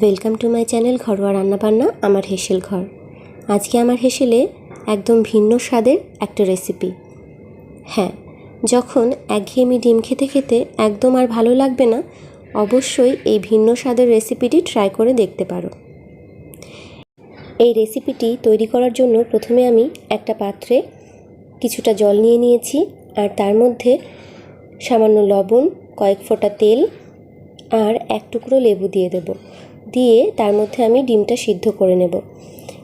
Welcome to my channel ঘরোয়া রান্নাবান্না, আমার হেসেল ঘর। আজকে আমার হেসেলে একদম ভিন্ন স্বাদের একটা রেসিপি হ্যাঁ যখন একঘেয়েমি ডিম খেতে খেতে একদম আর ভালো লাগবে না, অবশ্যই এই ভিন্ন স্বাদের রেসিপিটি ট্রাই করে দেখতে পারো। এই রেসিপিটি তৈরি করার জন্য প্রথমে আমি একটা পাত্রে কিছুটা জল নিয়ে নিয়েছি আর তার মধ্যে সামান্য লবণ, কয়েক ফোঁটা তেল আর এক টুকরো লেবু দিয়ে দেব। দিয়ে তার মধ্যে আমি ডিমটা সিদ্ধ করে নেব।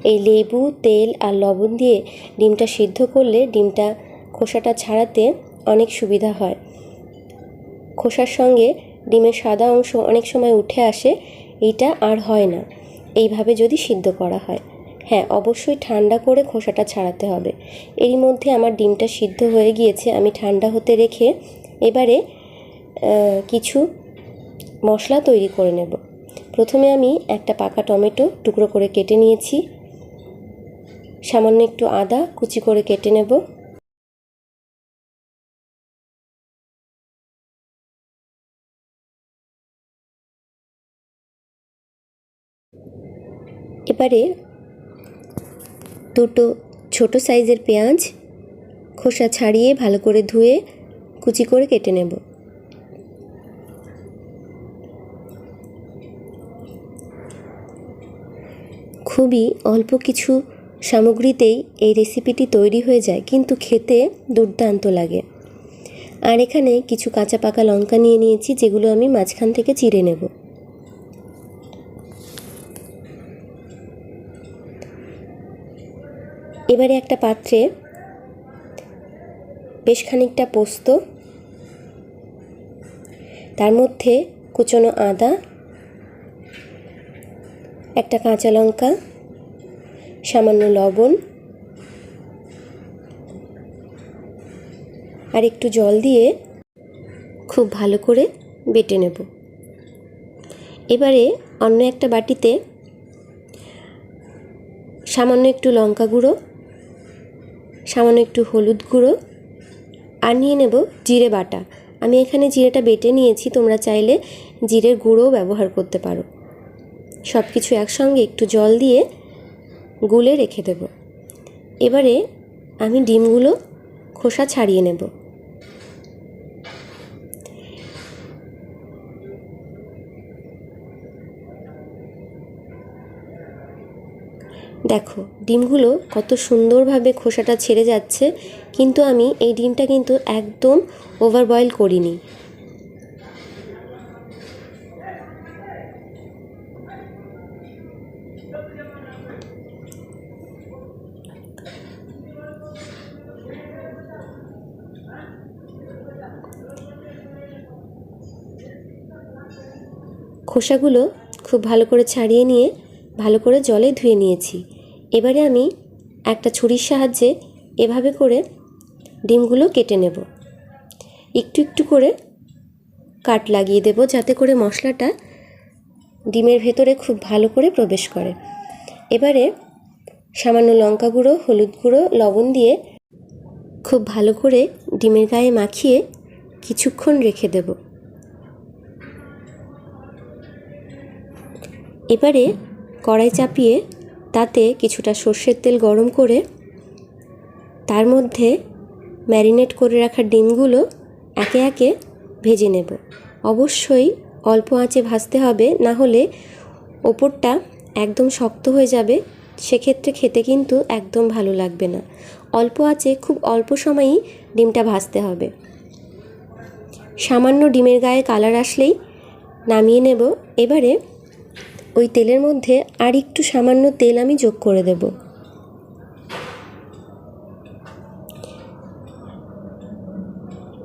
এই লেবু, তেল আর লবণ দিয়ে ডিমটা সিদ্ধ করলে ডিমটা খোসাটা ছাড়াতে অনেক সুবিধা হয়। খোসার সঙ্গে ডিমের সাদা অংশ অনেক সময় উঠে আসে এইটা আর হয় না। এইভাবে যদি সিদ্ধ করা হয়। হ্যাঁ অবশ্যই ঠান্ডা করে খোসাটা ছাড়াতে হবে। এরই মধ্যে আমার ডিমটা সিদ্ধ হয়ে গিয়েছে, আমি ঠান্ডা হতে রেখে এবারে কিছু মশলা তৈরি করে নেব। প্রথমে আমি একটা পাকা টমেটো টুকরো করে কেটে নিয়েছি। সামান্য একটু আদা কুচি করে কেটে নেব। এবারে দুটো ছোট সাইজের পেঁয়াজ খোসা ছাড়িয়ে ভালো করে ধুয়ে কুচি করে কেটে নেব। খুবই অল্প কিছু সামগ্রীতেই এই রেসিপিটি তৈরি হয়ে যায়, কিন্তু খেতে দুর্দান্ত লাগে। আর এখানে কিছু কাঁচা পাকা লঙ্কা নিয়ে নিয়েছি, যেগুলো আমি মাঝখান থেকে চিড়ে নেব। এবারে একটা পাত্রে বেশ খানিকটা পোস্ত, তার মধ্যে কুচনো আদা, একটা কাঁচা লঙ্কা, সামান্য লবণ, আর একটু জল দিয়ে খুব ভালো করে বেটে নেব। এবারে অন্য একটা বাটিতে সামান্য একটু লঙ্কা গুঁড়ো সামান্য একটু হলুদ গুঁড়ো আর নিয়ে নেব জিরে বাটা। আমি এখানে জিরেটা বেটে নিয়েছি, তোমরা চাইলে জিরের গুঁড়োও ব্যবহার করতে পারো। সব কিছু একসঙ্গে একটু জল দিয়ে গুলে রেখে দেব। এবারে আমি ডিমগুলো খোসা ছাড়িয়ে নেব। দেখো, ডিমগুলো কত সুন্দরভাবে খোসাটা ছেড়ে যাচ্ছে, কিন্তু আমি এই ডিমটা কিন্তু একদম ওভার বয়েল করিনি। খোসাগুলো খুব ভালো করে ছাড়িয়ে নিয়ে ভালো করে জলে ধুয়ে নিয়েছি। এবারে আমি একটা ছুরির সাহায্যে এভাবে করে ডিমগুলো কেটে নেব। একটু একটু করে কাট লাগিয়ে দেব যাতে করে মশলাটা ডিমের ভেতরে খুব ভালো করে প্রবেশ করে। এবারে সামান্য লঙ্কা গুঁড়ো, হলুদ গুঁড়ো, লবণ দিয়ে খুব ভালো করে ডিমের গায়ে মাখিয়ে কিছুক্ষণ রেখে দেবো। এবারে কড়াই চাপিয়ে তাতে কিছুটা সর্ষের তেল গরম করে তার মধ্যে ম্যারিনেট করে রাখা ডিমগুলো একে একে ভেজে নেব। অবশ্যই অল্প আঁচে ভাজতে হবে, না হলে ওপরটা একদম শক্ত হয়ে যাবে। সেক্ষেত্রে খেতে কিন্তু একদম ভালো লাগবে না। অল্প আঁচে খুব অল্প সময়েই ডিমটা ভাজতে হবে। সামান্য ডিমের গায়ে কালার আসলেই নামিয়ে নেব। এবারে ওই তেলের মধ্যে আর একটু সামান্য তেল আমি যোগ করে দেব।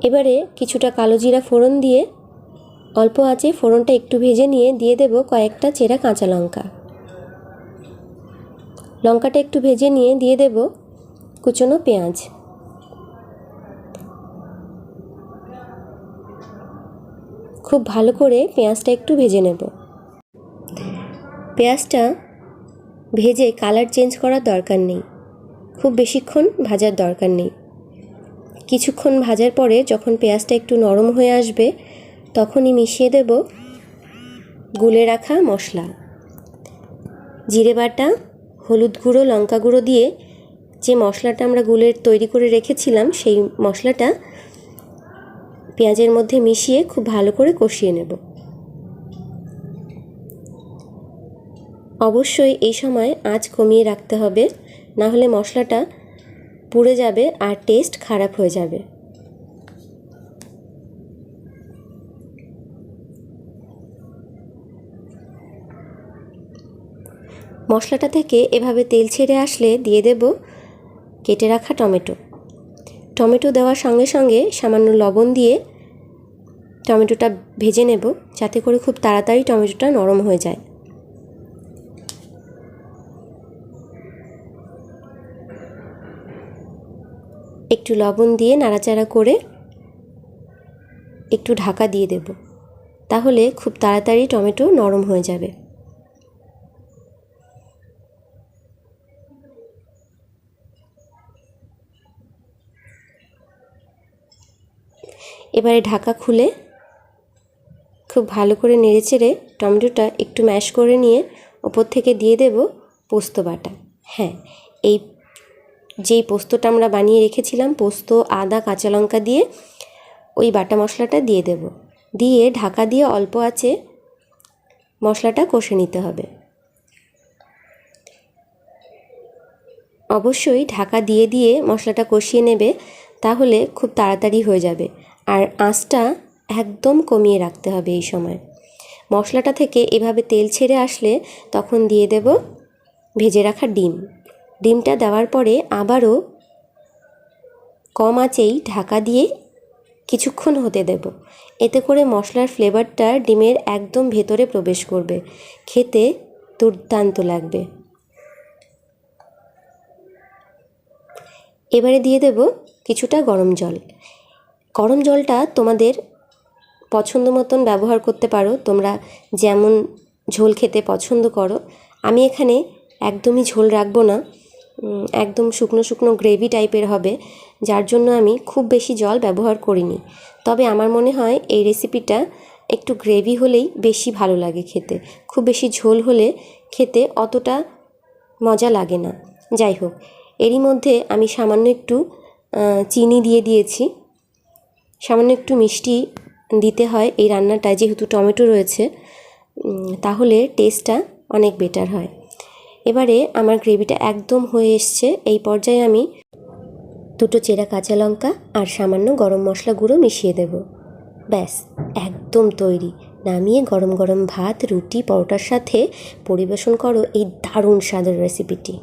এবারে কিছুটা কালো জিরা ফোড়ন দিয়ে অল্প আঁচে ফোড়নটা একটু ভেজে নিয়ে দিয়ে দেব কয়েকটা চেরা কাঁচা লঙ্কা। লঙ্কাটা একটু ভেজে নিয়ে দিয়ে দেব কুচনো পেঁয়াজ। খুব ভালো করে পেঁয়াজটা একটু ভেজে নেব। পেঁয়াজটা ভেজে কালার চেঞ্জ করার দরকার নেই। খুব বেশিক্ষণ ভাজার দরকার নেই। কিছুক্ষণ ভাজার পরে যখন পেঁয়াজটা একটু নরম হয়ে আসবে, তখনই মিশিয়ে দেব গুলে রাখা মশলা। জিরে বাটা, হলুদ গুঁড়ো, লঙ্কা গুঁড়ো দিয়ে যে মশলাটা আমরা গুলের তৈরি করে রেখেছিলাম, সেই মশলাটা পেঁয়াজের মধ্যে মিশিয়ে খুব ভালো করে কষিয়ে নেব। অবশ্যই এই সময় আঁচ কমিয়ে রাখতে হবে না হলে মশলাটা পুড়ে যাবে আর টেস্ট খারাপ হয়ে যাবে। মশলাটা থেকে এভাবে তেল ছেড়ে আসলে দিয়ে দেব কেটে রাখা টমেটো। টমেটো দেওয়ার সঙ্গে সঙ্গে সামান্য লবণ দিয়ে টমেটোটা ভেজে নেব, যাতে করে খুব তাড়াতাড়ি টমেটোটা নরম হয়ে যায়। একটু লবণ দিয়ে নাড়াচাড়া করে একটু ঢাকা দিয়ে দেব। তাহলে খুব তাড়াতাড়ি টমেটো নরম হয়ে যাবে। এবারে ঢাকা খুলে খুব ভালো করে নেড়েচেড়ে টমেটোটা একটু ম্যাশ করে নিয়ে ওপর থেকে দিয়ে দেব পোস্ত বাটা। হ্যাঁ এই যেই পোস্তটা আমরা বানিয়ে রেখেছিলাম, পোস্ত, আদা, কাঁচা লঙ্কা দিয়ে ওই বাটা মশলাটা দিয়ে দেব। দিয়ে ঢাকা দিয়ে অল্প আছে মশলাটা কষে নিতে হবে। অবশ্যই ঢাকা দিয়ে দিয়ে মশলাটা কষিয়ে নেবে, তাহলে খুব তাড়াতাড়ি হয়ে যাবে। আর আঁচটা একদম কমিয়ে রাখতে হবে এই সময়। মশলাটা থেকে এভাবে তেল ছেড়ে আসলে তখন দিয়ে দেব ভেজে রাখা ডিম। ডিমটা দেওয়ার পরে আবারও কম আঁচেই ঢাকা দিয়ে কিছুক্ষণ হতে দেব। এতে করে মশলার ফ্লেভারটা ডিমের একদম ভেতরে প্রবেশ করবে। খেতে দুর্দান্ত লাগবে। এবারে দিয়ে দেব কিছুটা গরম জল। গরম জলটা তোমাদের পছন্দ মতন ব্যবহার করতে পারো। তোমরা যেমন ঝোল খেতে পছন্দ করো। আমি এখানে একদমই ঝোল রাখব না। একদম শুকনো শুকনো গ্রেভি টাইপের হবে, যার জন্য আমি খুব বেশি জল ব্যবহার করিনি। তবে আমার মনে হয় এই রেসিপিটা একটু গ্রেভি হলেই বেশি ভালো লাগে খেতে। খুব বেশি ঝোল হলে খেতে অতটা মজা লাগে না। যাই হোক, এরই মধ্যে আমি সামান্য একটু চিনি দিয়ে দিয়েছি। সামান্য একটু মিষ্টি দিতে হয় এই রান্নাটায়, যেহেতু টমেটো রয়েছে তাহলে টেস্টটা অনেক বেটার হয়। এবারে আমার গ্রেভিটা একদম হয়ে এসছে। এই পর্যায়ে আমি দুটো চেরা কাঁচা লঙ্কা আর সামান্য গরম মশলা গুঁড়ো মিশিয়ে দেব। ব্যাস, একদম তৈরি। নামিয়ে গরম গরম ভাত, রুটি, পরোটার সাথে পরিবেশন করো। এই দারুণ স্বাদের রেসিপিটি